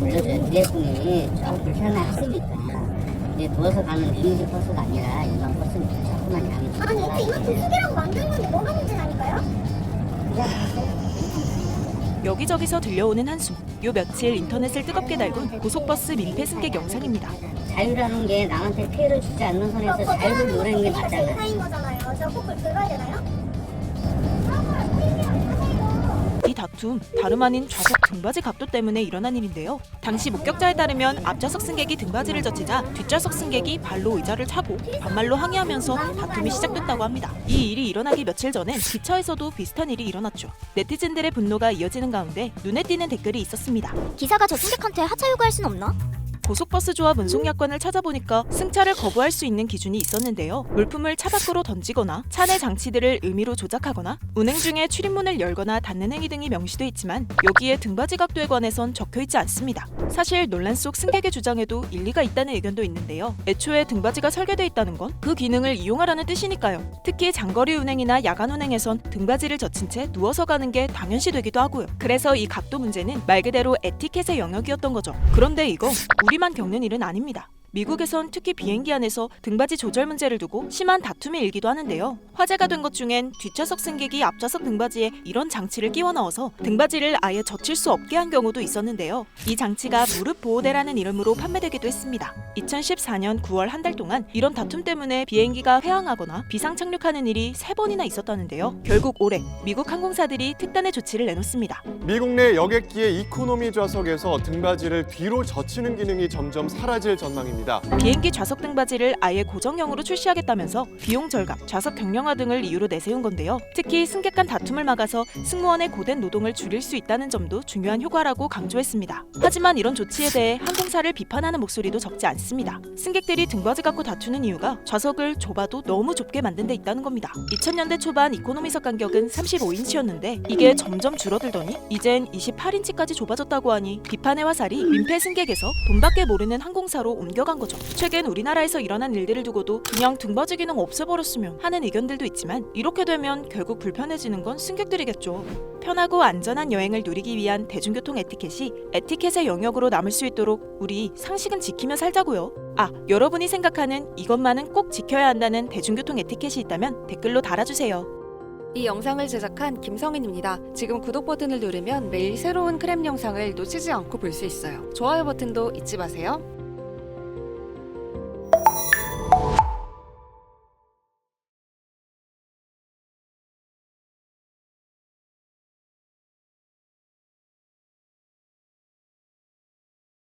들려줘요. 일회성이 조금 불편하시니까. 이제 누워서 가는 리무진 버스가 아니라 일반 버스는 조금만 양이 좀 아니 이렇게 이만큼. 크게라고 만든 건데 뭐가 문제라니까요? 여기저기서 들려오는 한숨. 요 며칠 인터넷을 뜨겁게 달군 고속버스 민폐 승객 영상입니다. 자유라는 게 남한테 피해를 주지 않는 선에서 자유를 노리는 게 맞잖아요. 인사인 거잖아요. 제가 꼭 그걸 들어야 되나요? 다툼 다름 아닌 좌석 등받이 각도 때문에 일어난 일인데요. 당시 목격자에 따르면 앞좌석 승객이 등받이를 젖히자 뒷좌석 승객이 발로 의자를 차고 반말로 항의하면서 다툼이 시작됐다고 합니다. 이 일이 일어나기 며칠 전엔 기차에서도 비슷한 일이 일어났죠. 네티즌들의 분노가 이어지는 가운데 눈에 띄는 댓글이 있었습니다. 기사가 저 승객한테 하차 요구할 순 없나? 고속버스 조합 운송약관을 찾아보니까 승차를 거부할 수 있는 기준이 있었는데요. 물품을 차 밖으로 던지거나 차 내 장치들을 의미로 조작하거나 운행 중에 출입문을 열거나 닫는 행위 등이 명시돼 있지만 여기에 등받이 각도에 관해선 적혀 있지 않습니다. 사실 논란 속 승객의 주장에도 일리가 있다는 의견도 있는데요. 애초에 등받이가 설계돼 있다는 건 그 기능을 이용하라는 뜻이니까요. 특히 장거리 운행이나 야간 운행에선 등받이를 젖힌 채 누워서 가는 게 당연시 되기도 하고요. 그래서 이 각도 문제는 말 그대로 에티켓의 영역이었던 거죠. 그런데 이거 우리 만 겪는 일은 아닙니다. 미국에선 특히 비행기 안에서 등받이 조절 문제를 두고 심한 다툼이 일기도 하는데요. 화제가 된 것 중엔 뒷좌석 승객이 앞좌석 등받이에 이런 장치를 끼워 넣어서 등받이를 아예 젖힐 수 없게 한 경우도 있었는데요. 이 장치가 무릎 보호대라는 이름으로 판매되기도 했습니다. 2014년 9월 한 달 동안 이런 다툼 때문에 비행기가 회항하거나 비상 착륙하는 일이 세 번이나 있었다는데요. 결국 올해 미국 항공사들이 특단의 조치를 내놓습니다. 미국 내 여객기의 이코노미 좌석에서 등받이를 뒤로 젖히는 기능이 점점 사라질 전망입니다. 비행기 좌석 등받이를 아예 고정형으로 출시하겠다면서 비용 절감, 좌석 경량화 등을 이유로 내세운 건데요. 특히 승객 간 다툼을 막아서 승무원의 고된 노동을 줄일 수 있다는 점도 중요한 효과라고 강조했습니다. 하지만 이런 조치에 대해 항공사를 비판하는 목소리도 적지 않습니다. 승객들이 등받이 갖고 다투는 이유가 좌석을 좁아도 너무 좁게 만든 데 있다는 겁니다. 2000년대 초반 이코노미석 간격은 35인치였는데 이게 점점 줄어들더니 이젠 28인치까지 좁아졌다고 하니 비판의 화살이 민폐 승객에서 돈 밖에 모르는 항공사로 옮겨 간 거죠. 최근 우리나라에서 일어난 일들을 두고도 그냥 등받이 기능 없애버렸으면 하는 의견들도 있지만 이렇게 되면 결국 불편해지는 건 승객들이겠죠. 편하고 안전한 여행을 누리기 위한 대중교통 에티켓이 에티켓의 영역으로 남을 수 있도록 우리 상식은 지키며 살자고요. 아, 여러분이 생각하는 이것만은 꼭 지켜야 한다는 대중교통 에티켓이 있다면 댓글로 달아주세요. 이 영상을 제작한 김성인입니다. 지금 구독 버튼을 누르면 매일 새로운 크랩 영상을 놓치지 않고 볼 수 있어요. 좋아요 버튼도 잊지 마세요.